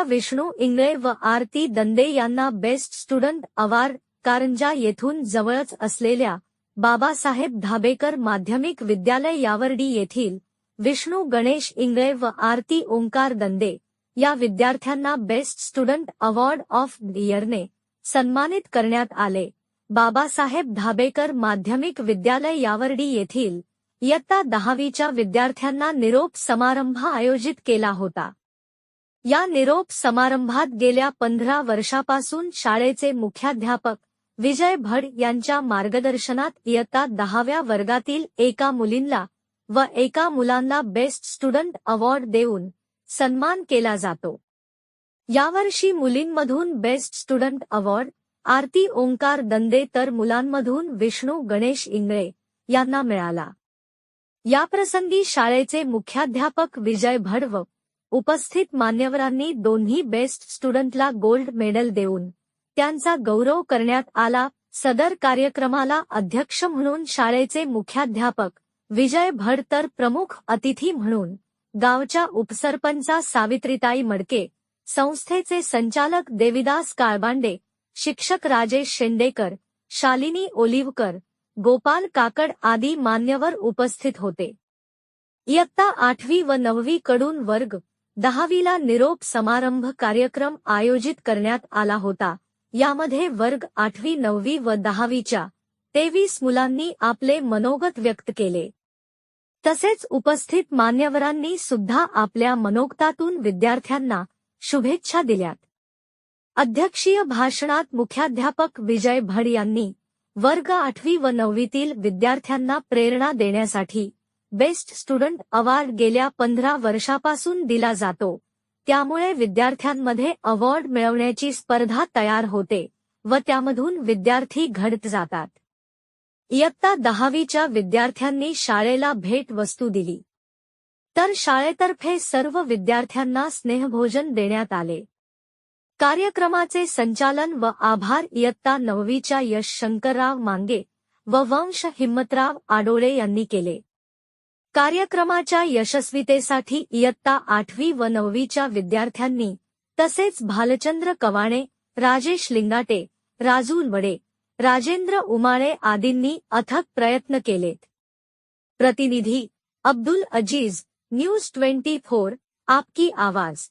दहावीच्या विष्णू इंगळे व आरती दंदे यांना बेस्ट स्टुडंट अवॉर्ड कारंजा येथून जवळच असलेल्या बाबासाहेब धाबेकर माध्यमिक विद्यालय यावर्डी येथील विष्णू गणेश इंगळे व आरती ओंकार दंदे या विद्यार्थ्यांना बेस्ट स्टुडंट अवॉर्ड ऑफ इयरने सन्मानित करण्यात आले. बाबासाहेब धाबेकर माध्यमिक विद्यालय यावर्डी येथील इयत्ता दहावीच्या विद्यार्थ्यांना निरोप समारंभ आयोजित केला होता. या निरोप समारंभात गेल्या पंधरा वर्षापासून शाळेचे मुख्याध्यापक विजय भड यांच्या मार्गदर्शनात इयत्ता दहाव्या वर्गातील एका मुलींना व एका मुलांना बेस्ट स्टुडंट अवॉर्ड देऊन सन्मान केला जातो. यावर्षी मुलींमधून best student award Aarti Omkar Dande तर मुलांमधून विष्णू गणेश इंगळे यांना मिळाला. याप्रसंगी शाळेचे मुख्याध्यापक विजय भडव उपस्थित मान्यवरांनी दोन्ही बेस्ट स्टुडंटला गोल्ड मेडल देऊन त्यांचा गौरव करण्यात आला. सदर कार्यक्रमाला अध्यक्ष म्हणून शाळेचे मुख्याध्यापक विजय भड तर प्रमुख अतिथी म्हणून गावच्या उपसरपंचा सावित्रीताई मडके संस्थेचे संचालक देविदास काळबांडे शिक्षक राजेश शेंडेकर शालिनी ओलिवकर गोपाल काकड आदी मान्यवर उपस्थित होते. इयत्ता आठवी व नववी कडून वर्ग दहावीला निरोप समारंभ कार्यक्रम आयोजित करण्यात आला होता. यामध्ये वर्ग आठवी नववी व दहावीच्या तेवीस मुलांनी आपले मनोगत व्यक्त केले. तसेच उपस्थित मान्यवरांनी सुद्धा आपल्या मनोगतातून विद्यार्थ्यांना शुभेच्छा दिल्यात. अध्यक्षीय भाषणात मुख्याध्यापक विजय भड यांनी वर्ग आठवी व नववीतील विद्यार्थ्यांना प्रेरणा देण्यासाठी बेस्ट स्टुडंट अवॉर्ड गेल्या पंधरा वर्षापासून दिला जातो. त्यामुळे विद्यार्थ्यांमध्ये अवॉर्ड मिळवण्याची स्पर्धा तयार होते व त्यामधून विद्यार्थी घडत जातात. इयत्ता दहावीच्या विद्यार्थ्यांनी शाळेला भेट वस्तू दिली. तर शाळेतर्फे सर्व विद्यार्थ्यांना स्नेहभोजन देण्यात आले. कार्यक्रमाचे संचालन व आभार इयत्ता नववीच्या यश शंकरराव मांगे व वंश हिम्मतराव आडोळे यांनी केले. कार्यक्रमाच्या यशस्वीतेसाठी इयत्ता आठवी व नववीच्या विद्यार्थ्यांनी तसेच भालचंद्र कवाणे राजेश लिंगाटे राजूल वडे राजेंद्र उमाळे आदींनी अथक प्रयत्न केलेत. प्रतिनिधी Abdul Aziz news twenty four आपकी आवाज.